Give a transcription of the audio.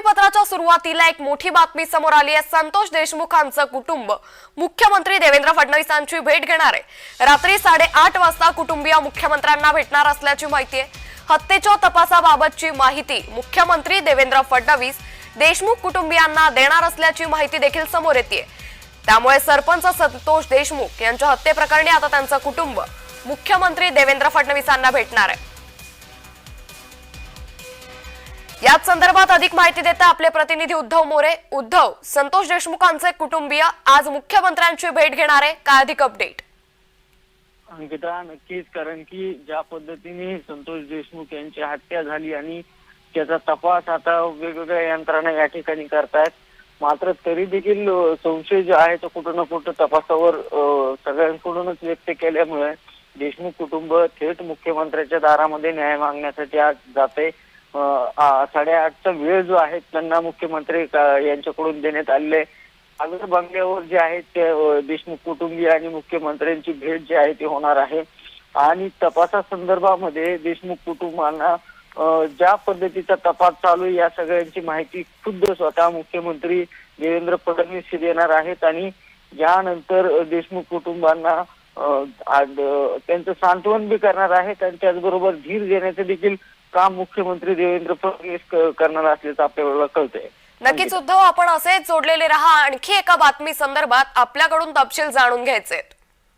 बातमीपत्राच्या सुरुवातीला एक मोठी बातमी समोर आली आहे. संतोष देशमुखांचं कुटुंब. मुख्यमंत्री देवेंद्र फडणवीसांची भेट घेणार आहे. रात्री साडेआठ वाजता कुटुंबीय मुख्यमंत्र्यांना भेटणार असल्याची माहिती आहे. हत्येच्या तपासाबाबतची माहिती मुख्यमंत्री देवेंद्र फडणवीस देशमुख कुटुंबियांना देणार असल्याची माहिती देखील समोर येते त्यामुळे सरपंच संतोष देशमुख यांच्या हत्येप्रकरणी आता त्यांचं कुटुंब मुख्यमंत्री देवेंद्र फडणवीसांना भेटणार आहे. याच संदर्भात अधिक माहिती देता आपले प्रतिनिधी उद्धव मोरे. उद्धव संतोष देशमुखांचे कुटुंबीय आज मुख्यमंत्र्यांची भेट घेणार. आहे काय अधिक अपडेट अंकिता नक्कीच. कारण की ज्या पद्धतीने संतोष देशमुख यांची हत्या झाली आणि त्याचा तपास आता वेगवेगळ्या यंत्रणा या ठिकाणी करतायत. मात्र तरी देखील संशय जो आहे तो कुठं ना कुठं तपासावर सगळ्यांकडूनच व्यक्त केल्यामुळे देशमुख कुटुंब थेट मुख्यमंत्र्यांच्या दारामध्ये न्याय मागण्यासाठी आज जाते साडेआठचा वेळ जो आहे त्यांना मुख्यमंत्री यांच्याकडून देण्यात आलेले सागर बंगल्यावर जे आहे ते देशमुख कुटुंबीय आणि मुख्यमंत्र्यांची भेट जी आहे ती होणार आहे. आणि तपासासंदर्भामध्ये देशमुख कुटुंबांना ज्या पद्धतीचा तपास चालू आहे या सगळ्यांची माहिती खुद्द स्वतः मुख्यमंत्री देवेंद्र फडणवीस देणार आहेत आणि यानंतर देशमुख कुटुंबांना त्यांचं सांत्वन बी करणार आहेत आणि त्याचबरोबर धीर देण्याचं देखील काम मुख्यमंत्री देवेंद्र फडणवीस करणार असल्याचं आपल्याला कळतंय. नक्कीच उद्धव आपण असेच जोडलेले रहा. आणखी एका बातमी संदर्भात आपल्याकडून तपशील जाणून घ्यायचे